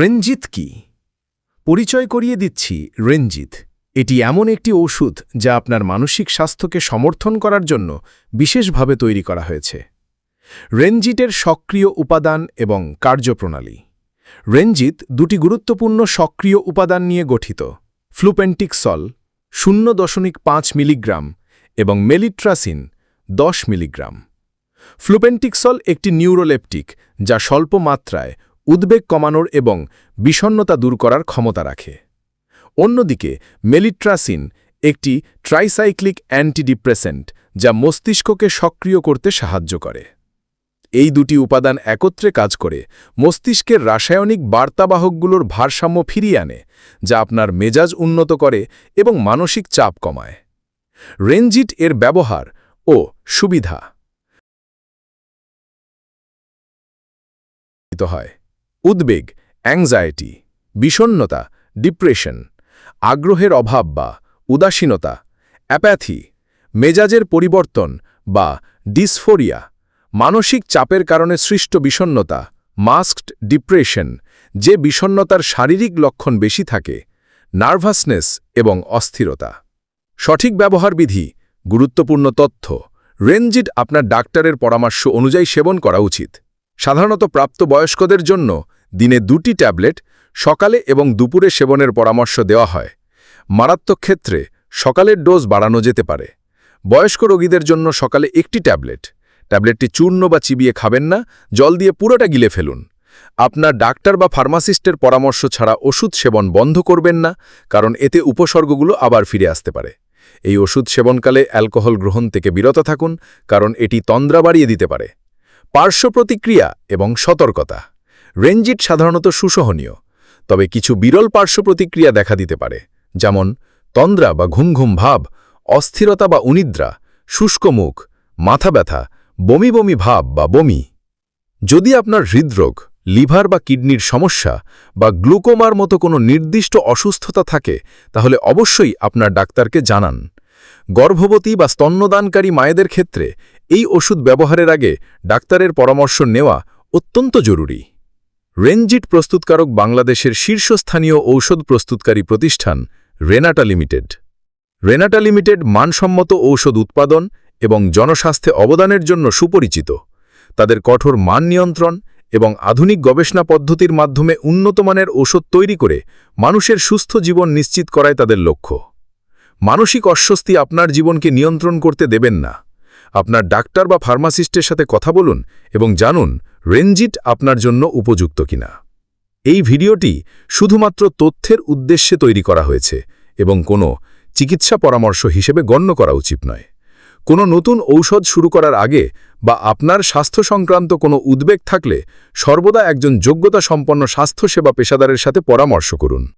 রেঞ্জিত কি? পরিচয় করিয়ে দিচ্ছি রেঞ্জিত এটি এমন একটি ওষুধ যা আপনার মানসিক স্বাস্থ্যকে সমর্থন করার জন্য বিশেষভাবে তৈরি করা হয়েছে। রেঞ্জিটের সক্রিয় উপাদান এবং কার্যপ্রণালী। রেঞ্জিত দুটি গুরুত্বপূর্ণ সক্রিয় উপাদান নিয়ে গঠিত। ফ্লুপেন্টিক্সল শূন্য দশমিক পাঁচ মিলিগ্রাম এবং মেলিট্রাসিন দশ মিলিগ্রাম। ফ্লুপেন্টিক্সল একটি নিউরোলেপটিক যা স্বল্প মাত্রায় উদ্বেগ কমানোর এবং বিষণ্নতা দূর করার ক্ষমতা রাখে। অন্যদিকে, মেলিট্রাসিন একটি ট্রাইসাইক্লিক অ্যান্টিডিপ্রেসেন্ট যা মস্তিষ্ককে সক্রিয় করতে সাহায্য করে। এই দুটি উপাদান একত্রে কাজ করে মস্তিষ্কের রাসায়নিক বার্তাবাহকগুলোর ভারসাম্য ফিরিয়ে আনে, যা আপনার মেজাজ উন্নত করে এবং মানসিক চাপ কমায়। রেঞ্জিট এর ব্যবহার ও সুবিধা হয়। উদ্বেগ অ্যাংজাইটি বিষণ্নতা ডিপ্রেশন আগ্রহের অভাব বা উদাসীনতা অ্যাপ্যাথি মেজাজের পরিবর্তন বা ডিসফোরিয়া মানসিক চাপের কারণে সৃষ্ট বিষণ্নতা মাস্কড ডিপ্রেশন যে বিষণ্নতার শারীরিক লক্ষণ বেশি থাকে নার্ভাসনেস এবং অস্থিরতা। সঠিক ব্যবহার বিধি গুরুত্বপূর্ণ তথ্য রেঞ্জিট আপনার ডাক্তারের পরামর্শ অনুযায়ী সেবন করা উচিত। সাধারণত প্রাপ্ত বয়স্কদের জন্য দিনে দুটি ট্যাবলেট সকালে এবং দুপুরে সেবনের পরামর্শ দেওয়া হয়। মারাত্মক ক্ষেত্রে সকালের ডোজ বাড়ানো যেতে পারে। বয়স্ক রোগীদের জন্য সকালে একটি ট্যাবলেট। ট্যাবলেটটি চূর্ণ বা চিবিয়ে খাবেন না, জল দিয়ে পুরোটা গিলে ফেলুন। আপনার ডাক্তার বা ফার্মাসিস্টের পরামর্শ ছাড়া ওষুধ সেবন বন্ধ করবেন না, কারণ এতে উপসর্গগুলো আবার ফিরে আসতে পারে। এই ওষুধ সেবনকালে অ্যালকোহল গ্রহণ থেকে বিরত থাকুন, কারণ এটি তন্দ্রা বাড়িয়ে দিতে পারে। পার্শ্ব প্রতিক্রিয়া এবং সতর্কতা। রেঞ্জিট সাধারণত সুসহনীয়, তবে কিছু বিরল পার্শ্ব প্রতিক্রিয়া দেখা দিতে পারে, যেমন তন্দ্রা বা ঘুম ঘুম ভাব, অস্থিরতা বা উনিদ্রা শুষ্ক মুখ, মাথা ব্যথা, বমি বমি ভাব বা বমি। যদি আপনার হৃদরোগ, লিভার বা কিডনির সমস্যা বা গ্লুকোমার মতো কোনো নির্দিষ্ট অসুস্থতা থাকে, তাহলে অবশ্যই আপনার ডাক্তারকে জানান। গর্ভবতী বা স্তন্যদানকারী মায়েদের ক্ষেত্রে এই ওষুধ ব্যবহারের আগে ডাক্তারের পরামর্শ নেওয়া অত্যন্ত জরুরি। রেঞ্জিট প্রস্তুতকারক বাংলাদেশের শীর্ষস্থানীয় ঔষধ প্রস্তুতকারী প্রতিষ্ঠান রেনাটা লিমিটেড। রেনাটা লিমিটেড মানসম্মত ঔষধ উৎপাদন এবং জনস্বাস্থ্যে অবদানের জন্য সুপরিচিত। তাদের কঠোর মান নিয়ন্ত্রণ এবং আধুনিক গবেষণা পদ্ধতির মাধ্যমে উন্নতমানের ওষুধ তৈরি করে মানুষের সুস্থ জীবন নিশ্চিত করায় তাদের লক্ষ্য। মানসিক অস্বস্তি আপনার জীবনকে নিয়ন্ত্রণ করতে দেবেন না। আপনার ডাক্তার বা ফার্মাসিস্টের সাথে কথা বলুন এবং জানুন রেঞ্জিট আপনার জন্য উপযুক্ত কিনা। এই ভিডিওটি শুধুমাত্র তথ্যের উদ্দেশ্যে তৈরি করা হয়েছে এবং কোনো চিকিৎসা পরামর্শ হিসেবে গণ্য করা উচিত নয়। কোনো নতুন ঔষধ শুরু করার আগে বা আপনার স্বাস্থ্য সংক্রান্ত কোনো উদ্বেগ থাকলে সর্বদা একজন যোগ্যতা সম্পন্ন স্বাস্থ্যসেবা পেশাদারের সাথে পরামর্শ করুন।